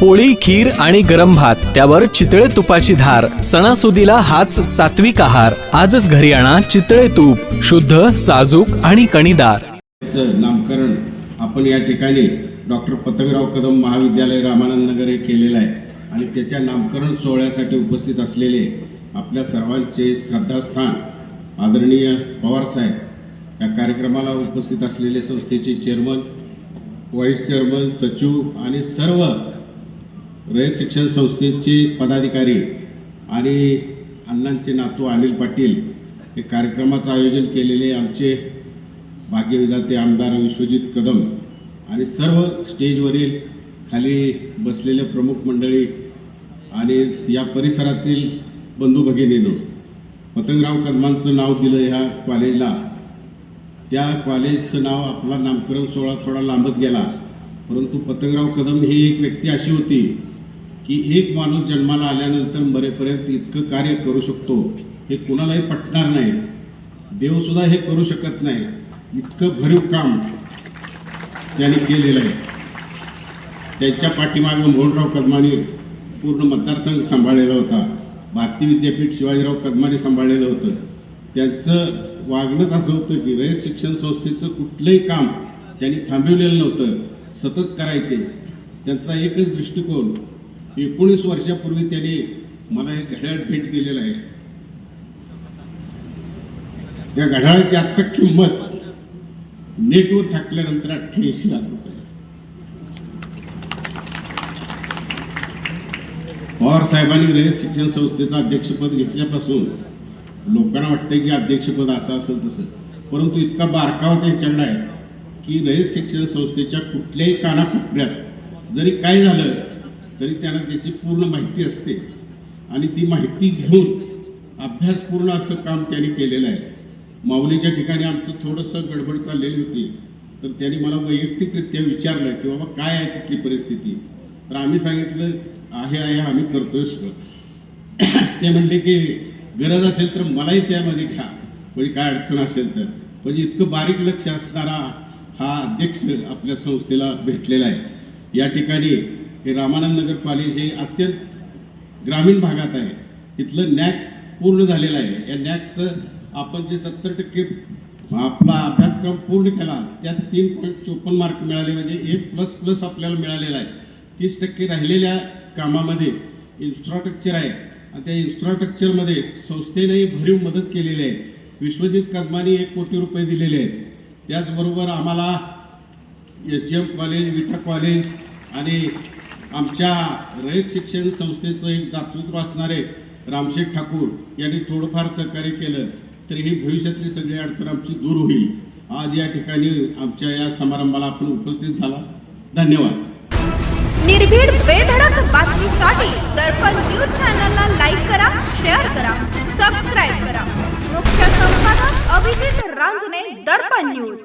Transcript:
पोळी खीर आणि गरम भात त्यावर चितळे तुपाची धार सणासुदीला हाच सात्विक आहार. आजच घरी आणा चितळे तूप शुद्ध साजूक आणि कणीदार. नामकरण आपण या ठिकाणी डॉक्टर पतंगराव कदम महाविद्यालय रामानंद नगर हे केलेलं आहे. आणि त्याच्या नामकरण सोहळ्यासाठी उपस्थित असलेले आपल्या सर्वांचे श्रद्धास्थान आदरणीय पवारसाहेब या कार्यक्रमाला उपस्थित असलेले संस्थेचे चेअरमन व्हाईस चेअरमन सचिव आणि सर्व रयत शिक्षण संस्थेचे पदाधिकारी आणि अण्णांचे नातू अनिल पाटील हे कार्यक्रमाचं आयोजन केलेले आमचे भाग्यविधाते आमदार विश्वजित कदम आणि सर्व स्टेजवरील खाली बसलेले प्रमुख मंडळी आणि या परिसरातील बंधू भगिनींनो पतंगराव कदमांचं नाव दिलं ह्या कॉलेजला. त्या कॉलेजचं नाव आपला नामकरण सोहळा थोडा लांबत गेला परंतु पतंगराव कदम ही एक व्यक्ती अशी होती की एक माणूस जन्माला आल्यानंतर मरेपर्यंत इतकं कार्य करू शकतो हे कुणालाही पटणार नाही. देवसुद्धा हे करू शकत नाही. इतकं भरीव काम त्यांनी केलेलं आहे. त्यांच्या पाठीमागं मोहनराव कदमानी पूर्ण मतदारसंघ सांभाळलेला होता. भारतीय विद्यापीठ शिवाजीराव कदमाने सांभाळलेलं होतं. त्यांचं वागणंच असं होतं की रयत शिक्षण संस्थेचं कुठलंही काम त्यांनी थांबवलेलं नव्हतं. सतत करायचे. त्यांचा एकच दृष्टिकोन एकोणीस वर्षापूर्वी त्यांनी मला एक घड्याळ भेट दिलेलं आहे. त्या घड्याळाची आत्ता किंमत नेटवर टाकल्यानंतर अठ्ठ्याऐंशी लाख रुपये. पवार साहेबांनी रयत शिक्षण संस्थेचं अध्यक्षपद घेतल्यापासून लोकांना वाटतं की अध्यक्षपद असं असेल तसं. परंतु इतका बारकावा त्यांच्याकडे आहे की रयत शिक्षण संस्थेच्या कुठल्याही कानाकोपऱ्यात जरी काय झालं तरी त्यांना त्याची पूर्ण माहिती असते. आणि ती माहिती घेऊन अभ्यासपूर्ण असं काम त्यांनी केलेलं आहे. माऊलीच्या ठिकाणी आमचं थोडंसं गडबड चाललेली होती. तर त्यांनी मला वैयक्तिकरित्या विचारलं की बाबा काय आहे तिथली परिस्थिती? तर आम्ही सांगितलं आहे आहे आम्ही करतोय सगळं. ते म्हणले की गरज असेल तर मलाही त्यामध्ये घ्या. म्हणजे काय अडचण असेल तर. म्हणजे इतकं बारीक लक्ष असणारा हा अध्यक्ष आपल्या संस्थेला भेटलेला आहे. या ठिकाणी हे रामानंद नगर कॉलेज हे अत्यंत ग्रामीण भागात आहे इथलं नॅक पूर्ण झालेलं आहे. या नॅकचं आपण जे सत्तर टक्के आपला अभ्यासक्रम पूर्ण केला त्यात तीन पॉईंट चोपन्न मार्क मिळाले म्हणजे एक प्लस प्लस आपल्याला मिळालेला आहे. तीस टक्के राहिलेल्या कामामध्ये इन्फ्रास्ट्रक्चर आहे. आणि त्या इन्फ्रास्ट्रक्चरमध्ये संस्थेनेही भरीव मदत केलेली आहे. विश्वजित कदमानी एक कोटी रुपये दिलेले आहेत. त्याचबरोबर आम्हाला S G M college Vita college आणि आमच्या रयत शिक्षण संस्थेचं एक दातृत्व असणारे रामशेठ ठाकूर यांनी थोडंफार सहकार्य केलं तर ही भविष्यातली सगळी अडचण आमची दूर होईल. आज या ठिकाणी आमच्या या समारंभाला आपण उपस्थित झाला. धन्यवाद. निर्भीड बेधडक बातमीसाठी दर्पण न्यूज चॅनलला लाईक करा शेअर करा सबस्क्राईब करा. मुख्य संपादक अभिजित रांजने दर्पण न्यूज.